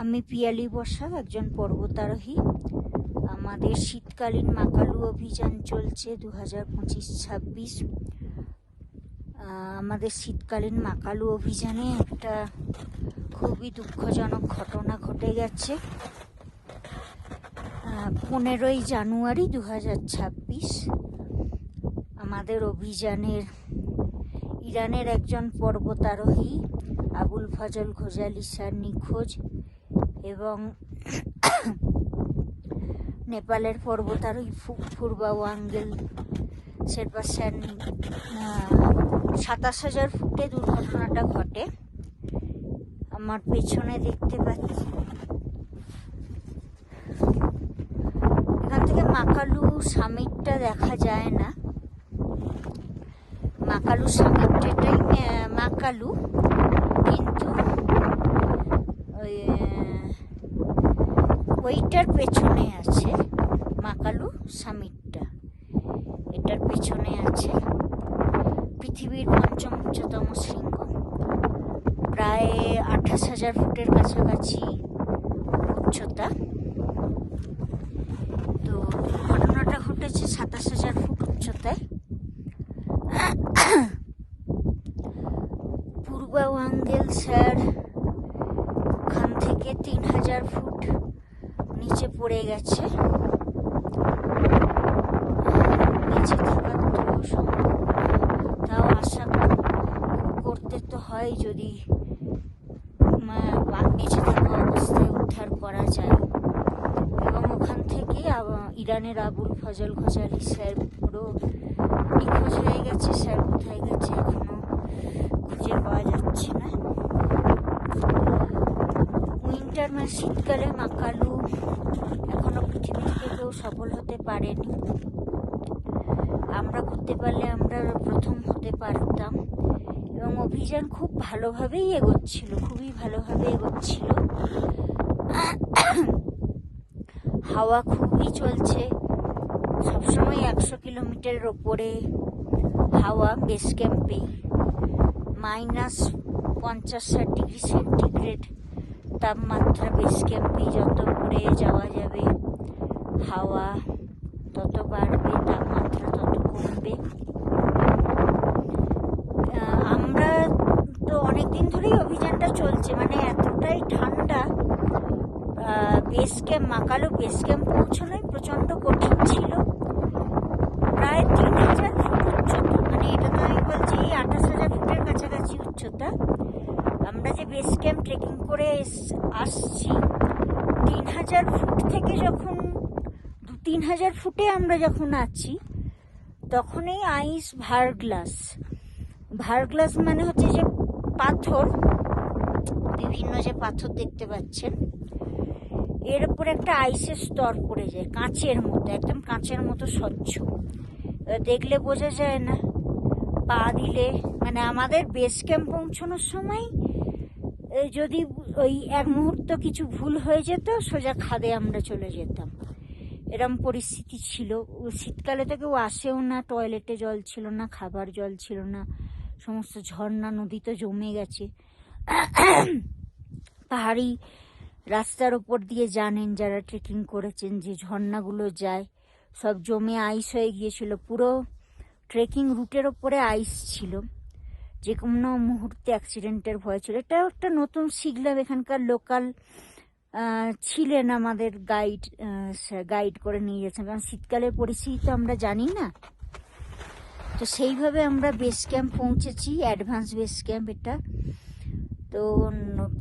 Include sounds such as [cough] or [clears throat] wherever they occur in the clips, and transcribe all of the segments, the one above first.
আমি পিয়ালি বসা একজন পর্বতারোহী। আমাদের শীতকালীন মাকালু অভিযান চলছে দু হাজার পঁচিশ ছাব্বিশ। আমাদের শীতকালীন মাকালু অভিযানে একটা খুবই দুঃখজনক ঘটনা ঘটে গেছে। পনেরোই জানুয়ারি দু ছাব্বিশ, আমাদের অভিযানের ইরানের একজন পর্বতারোহী, আবুল ফজল ঘোজালি স্যার নিখোঁজ। এবং নেপালের পর্বতারোহী ফু- পূর্বা ওয়াঙ্গেল শেরপা স্যার সাতাশ হাজার ফুটে দুর্ঘটনাটা ঘটে। আমার পেছনে দেখতে পাচ্ছি। এখান থেকে মাকালু সামিটটা দেখা যায় না। মাকালু সামিটটাই মাকালু, কিন্তু ওই আহ, ওইটার পেছনে আছে মাকালু সামিটটা এটার পেছনে আছে পৃথিবীর পঞ্চম উচ্চতম শৃঙ্গ। প্রায় আঠাশ হাজার ফুটের কাছাকাছি উচ্চতা তো ঘটনাটা ঘটেছে সাতাশ হাজার ফুট উচ্চতায় পূর্বাঙ্গেল স্যার ওখান থেকে তিন হাজার ফুট নিচে পড়ে গেছে বেঁচে থাকার তো সম্ভব না। তাও আশা করতে তো হয় যদি উম, বা- বেঁচে থাকা অবস্থায় উদ্ধার করা যায় এবং ওখান থেকে আব- ইরানের আবুল ফজল ঘোজালি স্যার পুরো নিখোঁজ হয়ে গেছে, স্যার কোথায় গেছে এখনও খুঁজে পাওয়া যাচ্ছে না। উইন্টার মানে শীতকালে মাকালু এখনও পৃথিবী থেকে কেউ সফল হতে পারেনি। আমরা করতে পারলে আমরা প্রথম হতে পারতাম। এবং অভিযান খুব ভালোভাবেই এগোচ্ছিল, খুবই ভালোভাবে এগোচ্ছিল। হাওয়া খুবই চলছে। সবসময় একশো কিলোমিটারের ওপরে হাওয়া বেস ক্যাম্পে মাইনাস পঞ্চাশ ষাট ডিগ্রি সেন্টিগ্রেড তাপমাত্রা বেস ক্যাম্পে যত উপরে যাওয়া যাবে, হাওয়া তত বাড়বে, তাপমাত্রা তত কমবে। আমরা তো অনেক দিন ধরেই অভিযানটা চলছে মানে এতটাই ঠান্ডা base camp Makalu base camp পৌঁছানোই প্রচণ্ড কঠিন ছিল। প্রায় তিন হাজার ফুট উচ্চতা। মানে এটা তো আমি বলছি আঠাশ হাজার ফুটের কাছাকাছি উচ্চতা। আমরা যে বেস ক্যাম্প ট্রেকিং করে আসছি, তিন হাজার ফুট থেকে যখন, দু তিন হাজার ফুটে আমরা যখন আছি, তখনই আইস ভার্গ্লাস ভার্গ্লাস মানে হচ্ছে যে পাথর। বিভিন্ন যে পাথর দেখতে পাচ্ছেন। এর উপরে একটা আইসের স্তর পড়ে যায়, কাঁচের মতো, একদম কাঁচের মতো স্বচ্ছ। দেখলে বোঝা যায় না। পা দিলে মানে আমাদের বেস ক্যাম্প পৌঁছানোর সময় যদি ওই এক মুহূর্ত কিছু ভুল হয়ে যেত, সোজা খাদে আমরা চলে যেতাম। এরম পরিস্থিতি ছিল। শীতকালে তো কেউ আসেও না টয়লেটে জল ছিল না, খাবার জল ছিল না, সমস্ত ঝর্ণা নদী তো জমে গেছে। [clears throat] পাহাড়ি রাস্তার ওপর দিয়ে জানেন যারা ট্রেকিং করেছেন, যে ঝর্ণাগুলো যায়, সব জমে আইস হয়ে গিয়েছিল। পুরো ট্রেকিং রুটের ওপরে আইস ছিল। যে কোনো মুহূর্তে অ্যাক্সিডেন্টের ভয় ছিল। এটাও একটা নতুন শিখলাম এখানকার লোকাল ছিলেন আমাদের গাইড গাইড করে নিয়ে যাচ্ছেন কারণ শীতকালের পরিস্থিতি তো আমরা জানি না। তো সেইভাবে আমরা বেস ক্যাম্প পৌঁছেছি অ্যাডভান্স বেস ক্যাম্প এটা। তো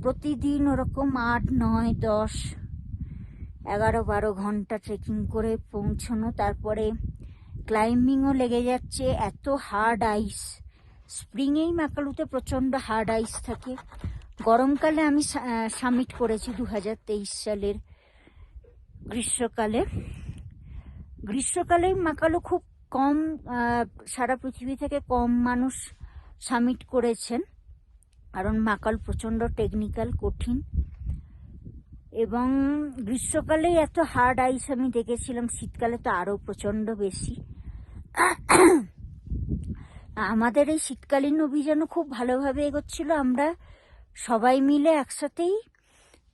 প্রতিদিন ওরকম আট, নয়, দশ, এগারো, বারো ঘণ্টা ট্রেকিং করে পৌঁছানো। তারপরে ক্লাইম্বিংও লেগে যাচ্ছে। এত হার্ড আইস স্প্রিংয়েই মাকালুতে প্রচণ্ড হার্ড আইস থাকে। গরমকালে আমি সামিট করেছি দু হাজার তেইশ সালের গ্রীষ্মকালে। গ্রীষ্মকালে মাকালু খুব কম সারা পৃথিবী থেকে কম মানুষ সামিট করেছেন। কারণ মাকাল প্রচণ্ড টেকনিক্যাল কঠিন। এবং গ্রীষ্মকালে এত হার্ড আইস আমি দেখেছিলাম, শীতকালে তো আরও প্রচণ্ড বেশি। আমাদের এই শীতকালীন অভিযানও খুব ভালোভাবে এগোচ্ছিল। আমরা সবাই মিলে একসাথেই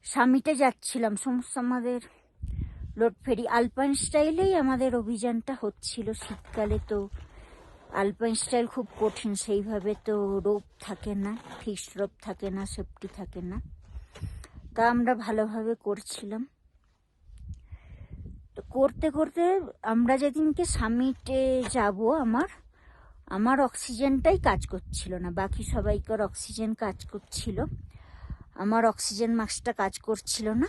সামিটে যাচ্ছিলাম। সমস্ত আমাদের লোড ফেরি, আলপাইন স্টাইলেই আমাদের অভিযানটা হচ্ছিল শীতকালে। তো আলপাইন স্টাইল খুব কঠিন, সেইভাবে তো রোপ থাকে না ফিক্সড রোপ থাকে না সেফটি থাকে না। তা আমরা ভালোভাবে করছিলাম। তো করতে করতে আমরা যেদিনকে সামিটে যাব আমার আমার অক্সিজেনটাই কাজ করছিল না, বাকি সবাইকার অক্সিজেন কাজ করছিল। আমার অক্সিজেন মাস্কটা কাজ করছিল না।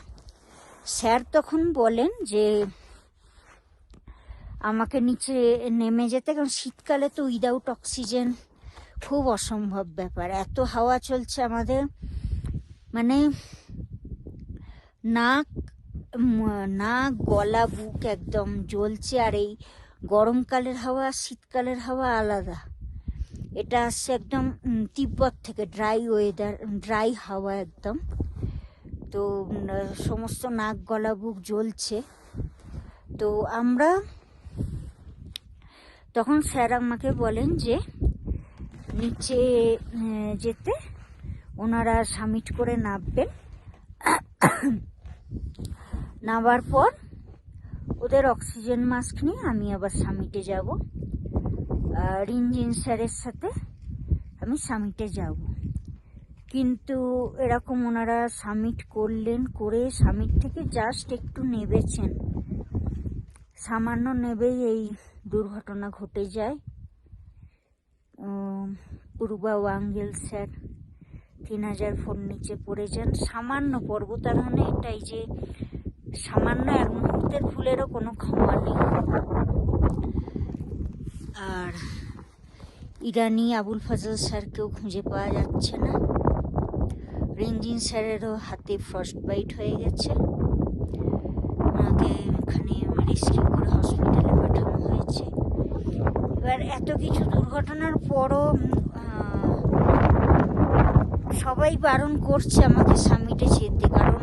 স্যার তখন বলেন যে আমাকে নিচে নেমে যেতে, কারণ শীতকালে তো উইদাউট অক্সিজেন খুব অসম্ভব ব্যাপার। এত হাওয়া চলছে আমাদের মানে নাক নাক, গলা, বুক একদম জ্বলছে, আর এই গরমকালের হাওয়া, শীতকালের হাওয়া আলাদা। এটা আসছে একদম তিব্বত থেকে ড্রাই ওয়েদার ড্রাই হাওয়া একদম। তো সমস্ত নাক, গলা, বুক জ্বলছে। তো আমরা তখন স্যার আমাকে বলেন যে, নিচে যেতে ওনারা সামিট করে নামবেন। নামার পর ওদের অক্সিজেন মাস্ক নিয়ে আমি আবার সামিটে যাব। আর ইঞ্জিন স্যারের সাথে আমি সামিটে যাব। কিন্তু এরকম ওনারা সামিট করলেন, করে সামিট থেকে জাস্ট একটু নেবেছেন। সামান্য নেবেই এই দুর্ঘটনা ঘটে যায়। পূর্বা ওয়াঙ্গেল স্যার তিন হাজার ফোন নিচে পড়ে যান। সামান্য পর্বতারোহণে এটাই যে সামান্য এক মুহূর্তের ফুলেরও কোনো ক্ষমা নেই। আর ইরানি আবুল ফজল স্যারকেও খুঁজে পাওয়া যাচ্ছে না। রেঞ্জিন স্যারেরও হাতে ফ্রস্ট বাইট হয়ে গেছে। রেস্কিউ করে হসপিটালে পাঠানো হয়েছে। এবার এত কিছু দুর্ঘটনার পরও সবাই বারণ করছে আমাকে সামিটে যেতে, কারণ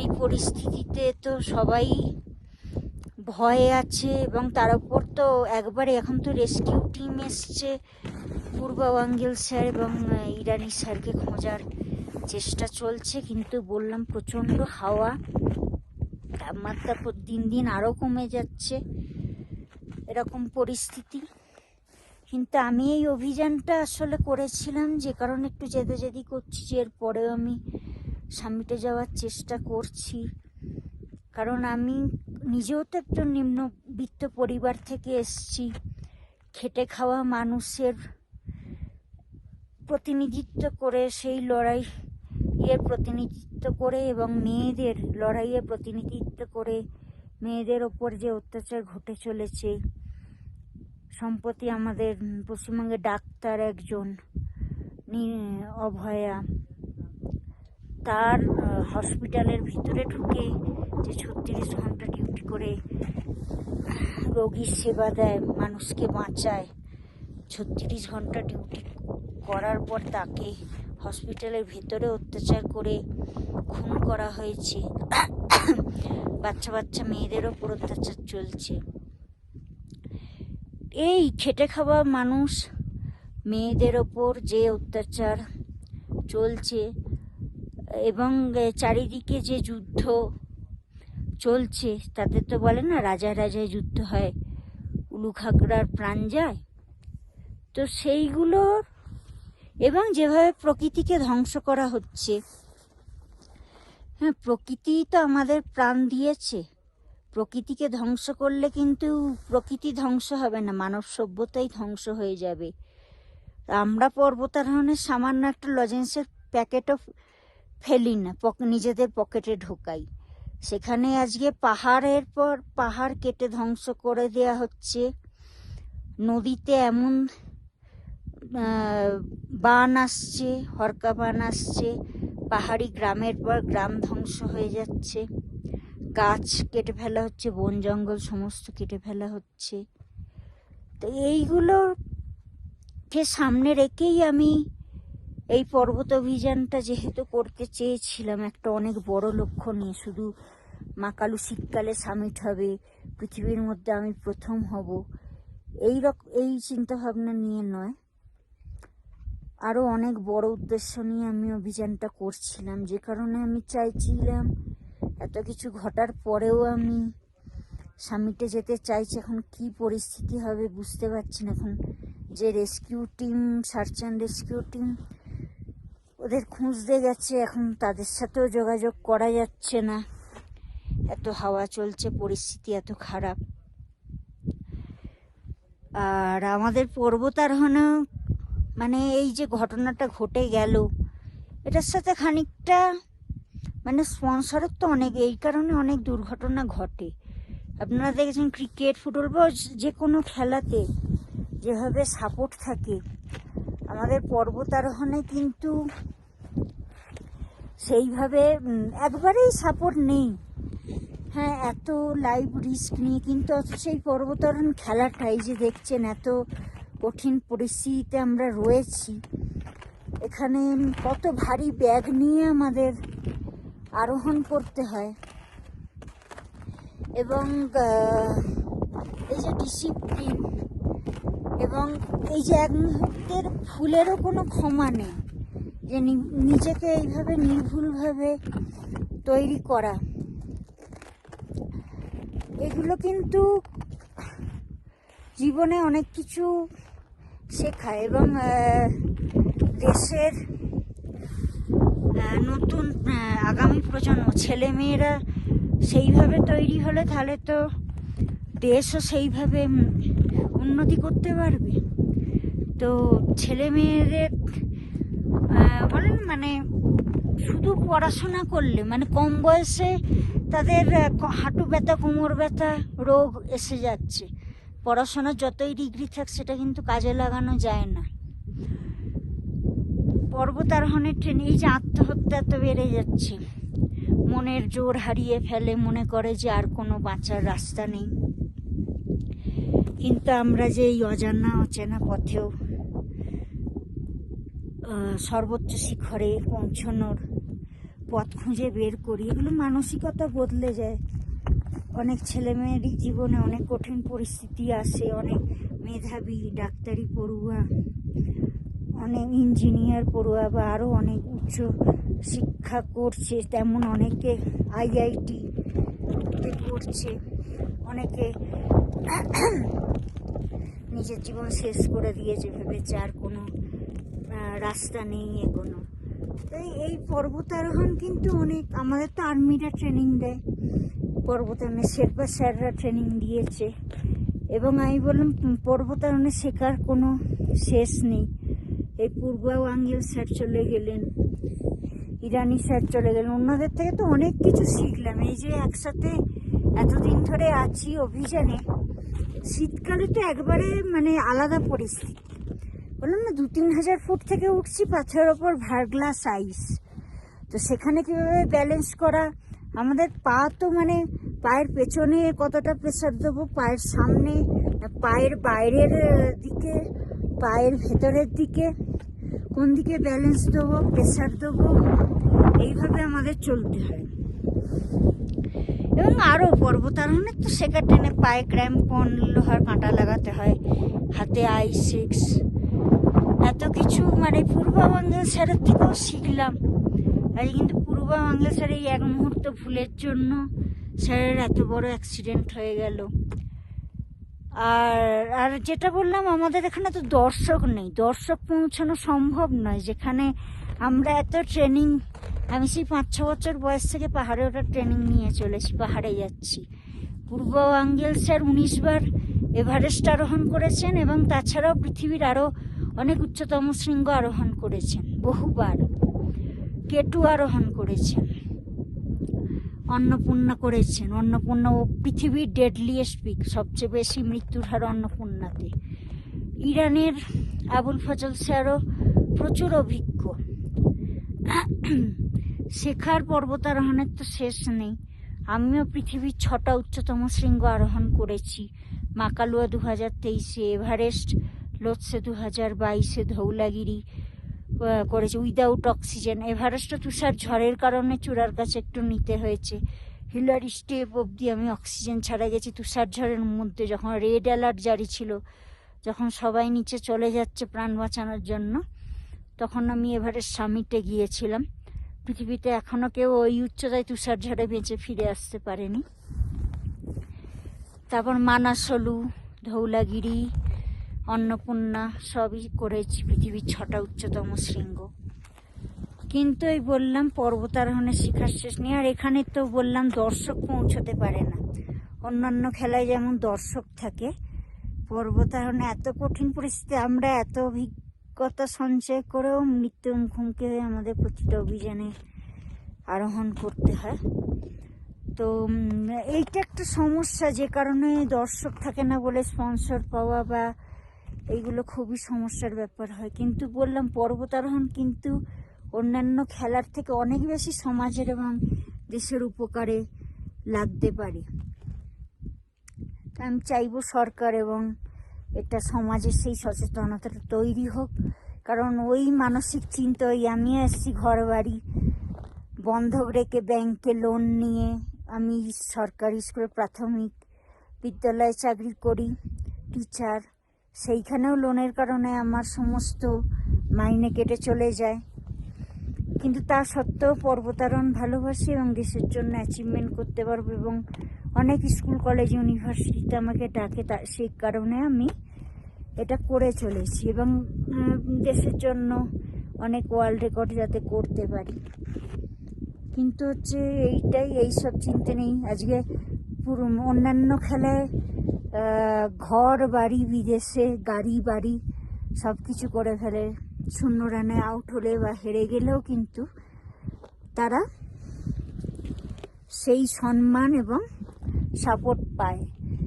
এই পরিস্থিতিতে তো সবাই ভয়ে আছে এবং তার উপর তো একবারে এখন তো রেস্কিউ টিম এসছে। পূর্বাঙ্গেল স্যার এবং ইরানি স্যারকে খোঁজার চেষ্টা চলছে, কিন্তু বললাম প্রচণ্ড হাওয়া। তাপমাত্রা দিন দিন আরও কমে যাচ্ছে, এরকম পরিস্থিতি। কিন্তু আমি এই অভিযানটা আসলে করেছিলাম যে কারণে একটু যেতে যেদি করছি, যে এরপরেও আমি সামিটে যাওয়ার চেষ্টা করছি। কারণ আমি নিজেও তো একটু নিম্নবিত্ত পরিবার থেকে এসছি। খেটে খাওয়া মানুষের প্রতিনিধিত্ব করে সেই লড়াই এর প্রতিনিধিত্ব করে এবং মেয়েদের লড়াইয়ের প্রতিনিধিত্ব করে মেয়েদের ওপর যে অত্যাচার ঘটে চলেছে। সম্প্রতি আমাদের পশ্চিমবঙ্গে ডাক্তার একজন অভয়া, তার হসপিটালের ভিতরে ঢুকে যে ছত্রিশ ঘণ্টা ডিউটি করে রোগীর সেবা দেয়, মানুষকে বাঁচায়। ছত্রিশ ঘণ্টা ডিউটি করার পর তাকে হসপিটালের ভেতরে অত্যাচার করে খুন করা হয়েছে। বাচ্চা বাচ্চা মেয়েদের ওপর অত্যাচার চলছে। এই খেটে খাওয়া মানুষ মেয়েদের ওপর যে অত্যাচার চলছে এবং চারিদিকে যে যুদ্ধ চলছে, তাতে তো বলে না রাজা রাজায় যুদ্ধ হয়, উলুখাগড়ার প্রাণ যায়। তো সেইগুলোর এবং যেভাবে প্রকৃতিকে ধ্বংস করা হচ্ছে। হ্যাঁ প্রকৃতি তো আমাদের প্রাণ দিয়েছে। প্রকৃতিকে ধ্বংস করলে কিন্তু প্রকৃতি ধ্বংস হবে না, মানব সভ্যতাই ধ্বংস হয়ে যাবে। আমরা পর্বতারোহণের সামান্য একটা লজেন্সের প্যাকেটও ফেলি না পক- নিজেদের পকেটে ঢোকাই। সেখানে আজকে পাহাড়ের পর পাহাড় কেটে ধ্বংস করে দেয়া হচ্ছে। নদীতে এমন বান আসছে, হরকা বান আসছে, পাহাড়ি গ্রামের পর গ্রাম ধ্বংস হয়ে যাচ্ছে। গাছ কেটে ফেলা হচ্ছে, বন জঙ্গল সমস্ত কেটে ফেলা হচ্ছে। তো এইগুলোকে সামনে রেখেই আমি এই পর্বত অভিযানটা যেহেতু করতে চেয়েছিলাম, একটা অনেক বড় লক্ষ্য নিয়ে। শুধু মাকালু শীতকালে সামিট হবে, পৃথিবীর মধ্যে আমি প্রথম হব, এই রক, এই চিন্তাভাবনা নিয়ে নয়। আরও অনেক বড় উদ্দেশ্য নিয়ে আমি অভিযানটা করছিলাম। যে কারণে আমি চাইছিলাম এত কিছু ঘটার পরেও আমি সামিটে যেতে চাইছি। এখন কি পরিস্থিতি হবে বুঝতে পারছি না। এখন যে rescue team, search and rescue team, ওদের খুঁজতে গেছে। এখন তাদের সাথেও যোগাযোগ করা যাচ্ছে না। এত হাওয়া চলছে, পরিস্থিতি এত খারাপ। আর আমাদের পর্বতারোহণেও মানে এই যে ঘটনাটা ঘটে গেল, এটার সাথে খানিকটা মানে স্পন্সরের তো অনেক, এই কারণে অনেক দুর্ঘটনা ঘটে। আপনারা দেখেছেন ক্রিকেট, ফুটবল, বা যে কোনো খেলাতে যেভাবে সাপোর্ট থাকে, আমাদের পর্বতারোহণে কিন্তু সেইভাবে একবারেই সাপোর্ট নেই। হ্যাঁ এত লাইভ রিস্ক নিয়ে কিন্তু সেই পর্বতারোহণ খেলাটাই যে দেখছেন, এত কঠিন পরিস্থিতিতে আমরা রয়েছি। এখানে কত ভারী ব্যাগ নিয়ে আমাদের আরোহণ করতে হয়। এবং এই যে ডিসিপ্লিন এবং এই যে এক মুহূর্তের ফুলেরও কোনো ক্ষমা নেই, যে নিজেকে এইভাবে নির্ভুলভাবে তৈরি করা। এগুলো কিন্তু জীবনে অনেক কিছু শেখায় এবং দেশের নতুন আগামী প্রজন্ম ছেলে মেয়েরা সেইভাবে তৈরি হলে তাহলে তো দেশও সেইভাবে উন্নতি করতে পারবে। তো ছেলে মেয়েদের বলেন মানে শুধু পড়াশোনা করলে মানে কম বয়সে তাদের হাঁটু ব্যথা, কোমর ব্যথা রোগ এসে যাচ্ছে। পড়াশোনার যতই ডিগ্রি থাক, সেটা কিন্তু কাজে লাগানো যায় না। পর্বতারোহণের ট্রেন এই যে আত্মহত্যা তো বেড়ে যাচ্ছে। মনের জোর হারিয়ে ফেলে, মনে করে যে আর কোনো বাঁচার রাস্তা নেই। কিন্তু আমরা যে এই অজানা, অচেনা পথেও সর্বোচ্চ শিখরে পৌঁছানোর পথ খুঁজে বের করি, এগুলো মানসিকতা বদলে যায়। অনেক ছেলেমেয়েরই জীবনে অনেক কঠিন পরিস্থিতি আসে, অনেক মেধাবী ডাক্তারি পড়ুয়া, অনেক ইঞ্জিনিয়ার পড়ুয়া বা আরও অনেক উচ্চ শিক্ষা করছে, তেমন অনেকে আইআইটি করছে, অনেকে নিজের জীবন শেষ করে দিয়েছে, ভেবেছে আর কোনো রাস্তা নেই এগোনো তাই এই পর্বতারোহণ কিন্তু অনেক, আমাদের তো আর্মিরা ট্রেনিং দেয়। পর্বতারোহণে শেরপা স্যাররা ট্রেনিং দিয়েছে। এবং আমি বললাম উম, পর্বতারোহণে শেখার কোনো শেষ নেই। এই পূর্বাঙ্গেল স্যার চলে গেলেন ইরানি স্যার চলে গেলেন। ওনাদের থেকে তো অনেক কিছু শিখলাম। এই যে একসাথে এতদিন ধরে আছি অভিযানে শীতকালে তো একবারে মানে আলাদা পরিস্থিতি। বললাম না দু তিন হাজার ফুট থেকে উঠছি পাথরের ওপর ভারগ্লাস আইস। তো সেখানে কীভাবে ব্যালেন্স করা? আমাদের পা তো মানে পায়ের পেছনে কতটা প্রেসার দেবো? পায়ের সামনে, পায়ের বাইরের দিকে, পায়ের ভেতরের দিকে, কোন দিকে ব্যালেন্স দেবো প্রেসার দেবো? এইভাবে আমাদের চলতে হয়। এবং আরও পর্বতারোহণের তো শেখার ট্রেনে পায়ে ক্র্যাম্পন লোহার কাঁটা লাগাতে হয়, হাতে আই সিক্স এত কিছু মানে পূর্ববঙ্গের স্যারের থেকেও শিখলাম। আজ কিন্তু পূর্ববঙ্গের স্যার, এই এক মুহূর্ত ভুলের জন্য স্যারের এত বড় অ্যাক্সিডেন্ট হয়ে গেল। আর আর যেটা বললাম, আমাদের এখানে তো দর্শক নেই। দর্শক পৌঁছানো সম্ভব নয়। যেখানে আমরা এত ট্রেনিং আমি সেই পাঁচ, ছ বছর বয়স থেকে পাহাড়ে ওঠার ট্রেনিং নিয়ে চলেছি, পাহাড়ে যাচ্ছি। পূর্ব আঙ্গেল স্যার উনিশ বার এভারেস্ট আরোহণ করেছেন এবং তাছাড়াও পৃথিবীর আরও অনেক উচ্চতম শৃঙ্গ আরোহণ করেছেন, বহুবার। কেটু আরোহণ করেছেন। অন্নপূর্ণা করেছেন। অন্নপূর্ণা ও পৃথিবীর ডেডলিয়েস্ট পিক সবচেয়ে বেশি মৃত্যুর হার অন্নপূর্ণাতে। ইরানের আবুল ফজল স্যারও প্রচুর অভিজ্ঞ। শেখার পর্বতারোহণের তো শেষ নেই। আমিও পৃথিবীর ছটা উচ্চতম শৃঙ্গ আরোহণ করেছি। মাকালুয়া দু হাজার তেইশে এভারেস্ট, লোৎসে দু হাজার বাইশে ধৌলাগিরি করেছে উইদাউট অক্সিজেন এভারেস্টও তুষার ঝড়ের কারণে চূড়ার কাছে একটু নিতে হয়েছে। হিলারি স্টেপ অবধি আমি অক্সিজেন ছাড়া গেছি। তুষার ঝড়ের মধ্যে যখন রেড অ্যালার্ট জারি ছিল, যখন সবাই নিচে চলে যাচ্ছে প্রাণ বাঁচানোর জন্য, তখন আমি এভারেস্ট সামিটে গিয়েছিলাম। পৃথিবীতে এখনও কেউ ওই উচ্চতায় তুষারঝড়ে বেঁচে ফিরে আসতে পারেনি। তারপর মানাসলু ধৌলাগিরি অন্নপূর্ণা সবই করেছি, পৃথিবীর ছটা উচ্চতম শৃঙ্গ। কিন্তু এই বললাম পর্বতারোহণের শিখার শেষ নেই, আর এখানে তো বললাম দর্শক পৌঁছতে পারে না। অন্যান্য খেলায় যেমন দর্শক থাকে, পর্বতারোহণে এত কঠিন পরিস্থিতি, আমরা এত অভিজ্ঞতা সঞ্চয় করেও মৃত্যু মুখোমুখি হয়ে আমাদের প্রতিটা অভিযানে আরোহণ করতে হয়। তো এইটা একটা সমস্যা, যে কারণে দর্শক থাকে না বলে স্পন্সর পাওয়া বা এইগুলো খুবই সমস্যার ব্যাপার হয়। কিন্তু বললাম, পর্বতারোহণ কিন্তু অন্যান্য খেলার থেকে অনেক বেশি সমাজের এবং দেশের উপকারে লাগতে পারে। আমি চাইব সরকার এবং এটা সমাজে সেই সচেতনতাটা তৈরি হোক। কারণ ওই মানসিক চিন্তা ওই আমি আসছি ঘর বাড়ি বন্ধক রেখে ব্যাংকে লোন নিয়ে আমি সরকারি স্কুলে প্রাথমিক বিদ্যালয়ে চাকরি করি টিচার সেইখানেও লোনের কারণে আমার সমস্ত মাইনে কেটে চলে যায়। কিন্তু তা সত্ত্বেও পর্বতারোহণ ভালোবাসি এবং দেশের জন্য অ্যাচিভমেন্ট করতে পারব এবং অনেক স্কুল কলেজ ইউনিভার্সিটিতে আমাকে ডাকে তা, সেই কারণে আমি এটা করে চলেছি এবং দেশের জন্য অনেক ওয়ার্ল্ড রেকর্ড যাতে করতে পারি। কিন্তু হচ্ছে এইটাই, এইসব চিন্তা নেই। আজকে পুরো অন্যান্য খেলায় ঘর বাড়ি, বিদেশে গাড়ি বাড়ি সব কিছু করে ফেলে। শূন্য রানে আউট হলে বা হেরে গেলেও কিন্তু তারা সেই সম্মান এবং সাপোর্ট পায়।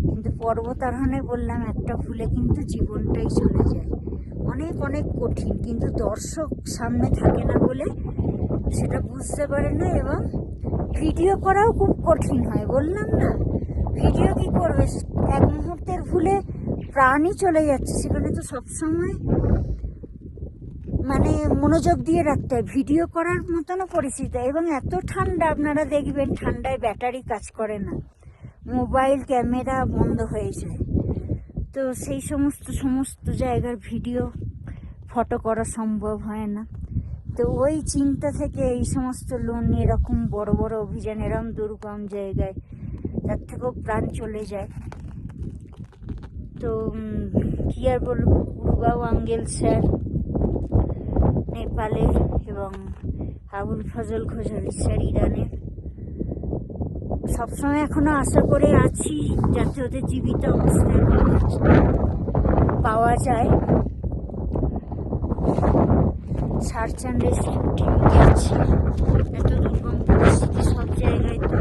কিন্তু পর্বতারোহণে বললাম, একটা ভুলে কিন্তু জীবনটাই চলে যায়। অনেক অনেক কঠিন, কিন্তু দর্শক সামনে থাকে না বলে সেটা বুঝতে পারে না এবং ভিডিও করাও খুব কঠিন হয়। বললাম না, ভিডিও কি করবে? এক মুহূর্তের ভুলে প্রাণই চলে যাচ্ছে সেখানে তো সবসময় মানে মনোযোগ দিয়ে রাখতে হয়। ভিডিও করার মতনও পরিস্থিতি এবং এত ঠান্ডা, আপনারা দেখবেন ঠান্ডায় ব্যাটারি কাজ করে না। মোবাইল, ক্যামেরা বন্ধ হয়ে যায়। তো সেই সমস্ত সমস্ত জায়গার ভিডিও, ফটো করা সম্ভব হয় না। তো ওই চিন্তা থেকে এই সমস্ত লোন এরকম বড় বড় অভিযান এরকম দুর্গম জায়গায়, তার থেকেও প্রাণ চলে যায়। তো কি আর বলব? উরুগাও আঙ্গেল স্যার নেপালের এবং আবুল ফজল ঘোষালি স্যার ইরানের সবসময় এখনও আশা করে আছি যাতে ওদের জীবিত অবস্থায় পাওয়া যায়। সার্চ অ্যান্ড রেস্কিউ টিম গেছে। এত দুর্গম পরিস্থিতি সব জায়গায় তো।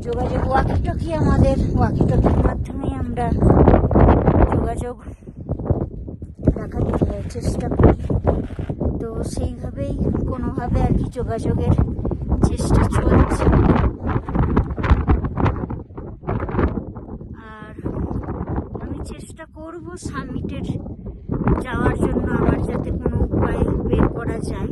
যোগাযোগ ওয়াকিটকি আমাদের। ওয়াকিটকির মাধ্যমেই আমরা যোগাযোগ রাখার চেষ্টা করি। তো সেইভাবেই কোনোভাবে আর কি যোগাযোগের চেষ্টা চলছে। আর আমি চেষ্টা করব সামিটের যাওয়ার জন্য আমার যাতে কোনো উপায় বের করা যায়।